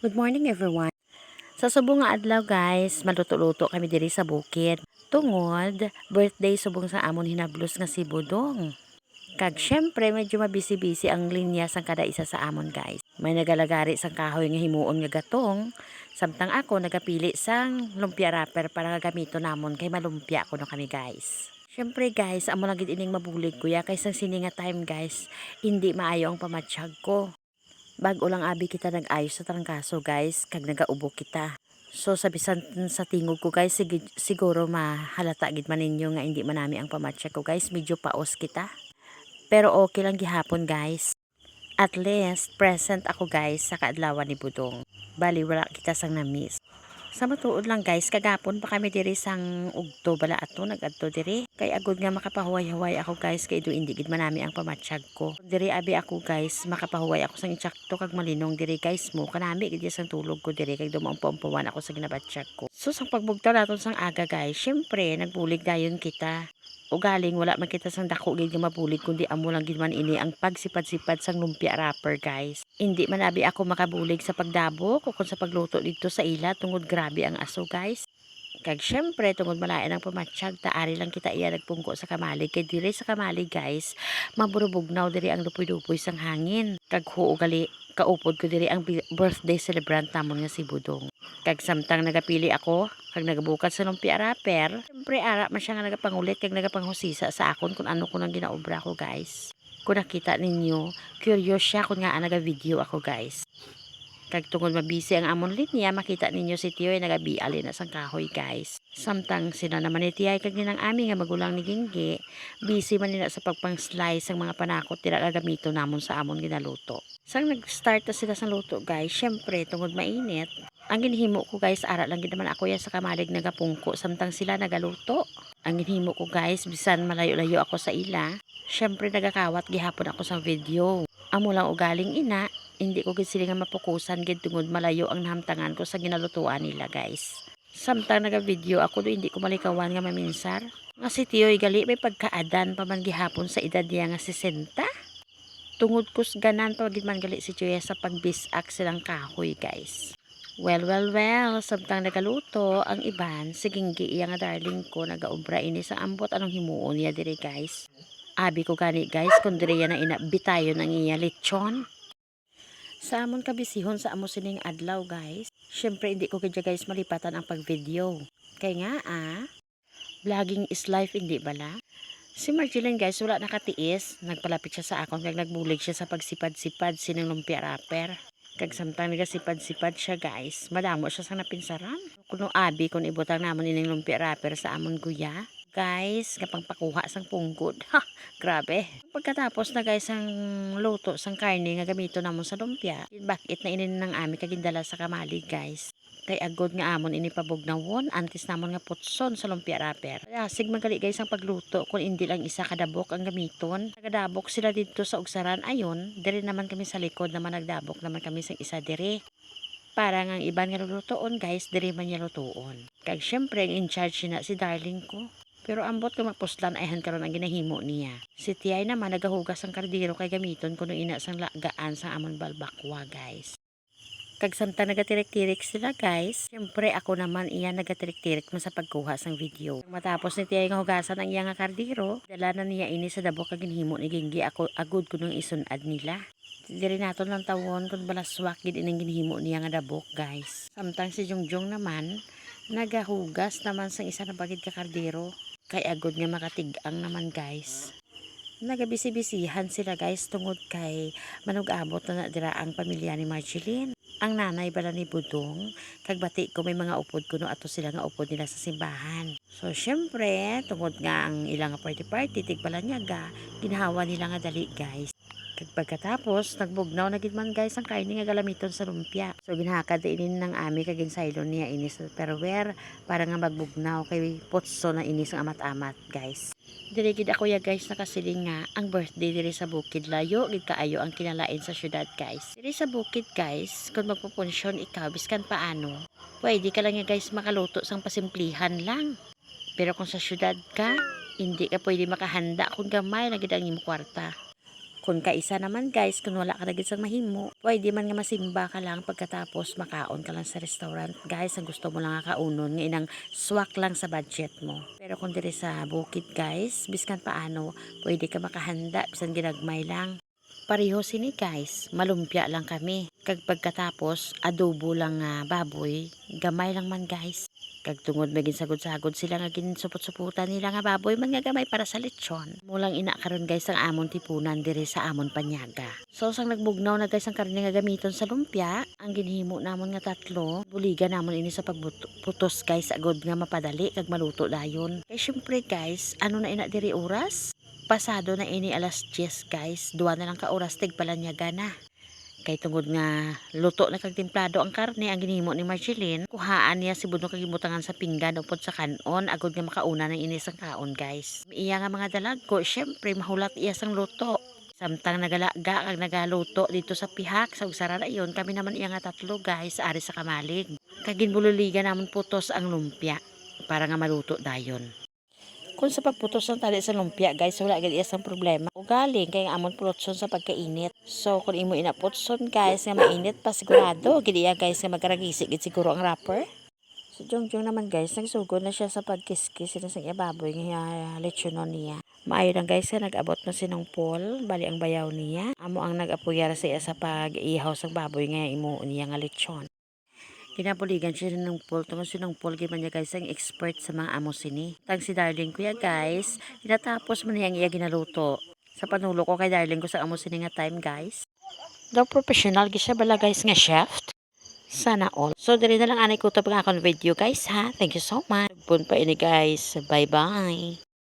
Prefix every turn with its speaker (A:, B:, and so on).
A: Good morning everyone. Sa subong nga adlaw guys, maluto-luto kami diri sa bukid. Tungod, birthday subong sa amon hinablos nga si Budong. Kag syempre medyo mabisi-bisi ang linya sang kada isa sa amon guys. May nagalagari sang kahoy nga himuon nga gatong. Samtang ako nagapili sang lumpia wrapper para gamito namon kay malumpia ko no kami guys. Syempre guys, amo lang gid ining mabulig kuya kay sang sininga time guys, hindi maayo ang pamatsyag ko. Bago lang abi kita nag-ayos sa trangkaso guys, kag nagaubo kita. So sa bisan sa tingog ko guys, sig- siguro mahalata gid man ninyo nga hindi man nami ang pamatsyag ko guys, medyo paos kita. Pero okay lang gihapon guys. At least, present ako guys sa kaadlawan ni Budong. Bali, wala kita sang na-miss. Sa matuod lang guys, kagapon pa kami diri sang ugto bala ato nagadto diri. Kay agod nga makapahuway-huway ako guys kay do indi gid manami ang pamatsyag ko. Diri abi ako guys, makapahuway ako sang insakto kag malinong diri guys mo. Kanami gid sang tulog ko diri kay dumaumpuan ako sa ginabatsyag ko. So sang pagbugtaw naton sang aga guys, syempre nagbulig dayon kita. Ugaling wala man kita sang dako gid nga mabulig kundi amo lang gid man ini ang pagsipad-sipad sang lumpia wrapper guys. Hindi man abi ako makabulig sa pagdabok o kung sa pagluto dito sa ila tungod grabe ang aso guys. Kag syempre tungod malain ang pamatsyag taari lang kita iya nagpungko sa kamalig kay diri sa kamalig guys maburubugnaw diri ang lupoy-lupoy sang hangin. Kag huo gali kaupod ko diri ang bi- birthday celebrant namon nga si Budong. Kag samtang nagapili ako kag nagabukat sa lumpia wrapper, syempre ara man siya nga nagapangulit kag nagapanghusisa sa akon kung ano ko nang ginaobra ko guys. Kung nakita ninyo, curious siya kung nga naga-video ako guys. Kag tungod mabisi ang amon linya, makita ninyo si Tiyo ay nagabiali na sang kahoy guys. Samtang sila naman ni Tiyay kag ninang ami nga magulang ni Ginggi, busy man nila sa pagpang-slice ang mga panakot tira gagamito namon sa amon ginaluto. Sang nag-start na sila sa luto guys, syempre tungod mainit, ang ginhimo ko guys, ara lang gid naman ako yan sa kamalig nagapungko samtang sila nagaluto. Ang ginhimo ko guys, bisan malayo-layo ako sa ila, syempre nagakawat gihapon ako sa video. Amo lang ugaling ina, hindi ko gid sila nga mapukusan gid tungod malayo ang nahamtangan ko sa ginalutuan nila guys. Samtang naga-video ako do hindi ko malikawan nga maminsar. Nga si Tiyoy gali may pagkaadan pa man gihapon sa edad niya nga 60. Tungod kus ganan pa gid man gali si Tiyoy sa pagbisak silang kahoy guys. Well, well, well, samtang nagaluto, ang iban, siging iya nga darling ko, nagaobra ini sa ambot anong himuon niya dire guys. Abi ko gani guys, kung dire yan na inabitayon ang iya lechon. Sa amon kabisihon sa amo sining adlaw guys. Syempre hindi ko kaya guys malipatan ang pag-video. Kaya nga ah, vlogging is life hindi bala? Si Marjeline guys wala nakatiis. Nagpalapit siya sa akon kag nagbulig siya sa pagsipad-sipad sinang lumpia wrapper. Kag samtang nagasipad-sipad siya guys, madamo siya sa napinsaran. Kuno abi kung ibutang namon ining lumpia wrapper sa amon guya. Guys, kapang pakuha sang punggod. Ha, grabe. Pagkatapos na guys ang luto sang karne nga gamito namon sa lumpia, bakit na inin ng ami kagindala sa kamali guys. Kay agod nga amon ini pabugnawon, antes namon nga putson sa lumpia wrapper. Kaya sig magali guys ang pagluto kung hindi lang isa kadabok ang gamiton. Nagadabok sila dito sa ugsaran ayon, dire naman kami sa likod naman nagdabok naman kami sa isa dire. Para ang iban nga lutoon guys, dire man niya lutoon. Kag syempre ang in charge na si darling ko. Pero ambot ko magpuslan ayhan karon ang ginahimo niya. Si Tiyay naman nagahugas ang kardiro kay gamiton kuno ina sang lagaan sa amon balbakwa guys. Kag samtang nagatirik-tirik sila guys, syempre ako naman iya nagatirik-tirik man sa pagkuha sang video. Matapos ni Tiyay nga hugasan ang iya nga kardiro, dala na niya ini sa dabo kag ginhimo ni Ginggi ako agud ko nung isunad nila. Diri naton lang tawon kun balaswak gid ining ginhimo niya nga dabok guys. Samtang si Jongjong naman nagahugas naman sang isa na bagid ka kardiro kay agod nga makatigang naman guys. Nagabisi-bisihan sila guys tungod kay manug-abot na dira ang pamilya ni Marjeline ang nanay bala ni Budong kag bati ko may mga upod kuno ato sila nga upod nila sa simbahan. So syempre tungod nga ang ilang party party tigbala niya ga ginhawa nila nga dali guys pagkatapos nagbugnaw na gid man guys ang karne nga galamiton sa lumpia so ginhakad inin ng ami kag ginsaylon niya ini sa perwer para nga magbugnaw kay potso na ini sa amat-amat guys Diri gid ako ya guys nakasiling nga ang birthday diri sa bukid layo gid kaayo ang kinalain sa syudad guys. Diri sa bukid guys, kung magpupunsyon ikaw biskan paano, pwede ka lang ya guys makaluto sang pasimplihan lang. Pero kung sa syudad ka, hindi ka pwede makahanda kung gamay na gid ang imong kwarta. Kung kaisa naman guys, kung wala ka na sa mahimo, pwede man nga masimba ka lang pagkatapos makaon ka lang sa restaurant. Guys, ang gusto mo lang nga kaunon, nga inang swak lang sa budget mo. Pero kung diri sa bukid guys, biskan paano, pwede ka makahanda, bisan ginagmay lang. Pareho sini guys, malumpia lang kami. Kag pagkatapos, adobo lang nga baboy, gamay lang man guys. Kag tungod maging sagod-sagod sila nga ginsupot-suputan nila nga baboy man nga gamay para sa lechon. Mulang ina karon guys ang amon tipunan diri sa amon panyaga. So sang nagbugnaw na guys ang karne nga gamiton sa lumpia, ang ginhimo namon nga tatlo, buligan namon ini sa pagputos guys agod nga mapadali kag maluto dayon. Kay syempre guys, ano na ina diri oras? Pasado na ini alas 10 guys, duwa na lang ka oras tig palanyaga na. Kay tungod nga luto na kag timplado ang karne ang ginhimo ni Marceline, kuhaan niya si Budno kag sa pinggan upod sa kanon agod nga makauna ng inis ang kaon guys. Iya nga mga dalagko, syempre mahulat iya sang luto. Samtang nagalaga kag nagaluto dito sa pihak sa ugsara na iyon, kami naman iya nga tatlo guys ari sa kamalig. Kag ginbululigan namon putos ang lumpia para nga maluto dayon. Kung sa pagputos ng tali sa lumpia, guys, wala gid isang problema. Ugaling kay nga amon pulotson sa pagkainit. So, kung imo inaputson, guys, nga mainit pa sigurado, gid guys nga magkaragisi siguro ang wrapper. Si Jongjong naman guys, nagsugod na siya sa pagkiskis sila sa ibaboy nga lechonon niya. Maayo lang guys nag-abot na sinong Paul, bali ang bayaw niya. Amo ang nag-apuyara sa iya sa pag-ihaw sa baboy nga imo niya nga lechon. Kinapuligan siya ng Paul. Tungkol si ng Paul, man niya guys, ang expert sa mga amo sini. Tang si Darling kuya guys, tinatapos mo niyang iya ginaluto. Sa panulo ko kay Darling ko sa amo sini nga time guys. Daw professional siya bala guys nga chef. Sana all. So, dali na lang anay ko ito pang akong video guys ha. Thank you so much. Pun pa ini guys. Bye bye.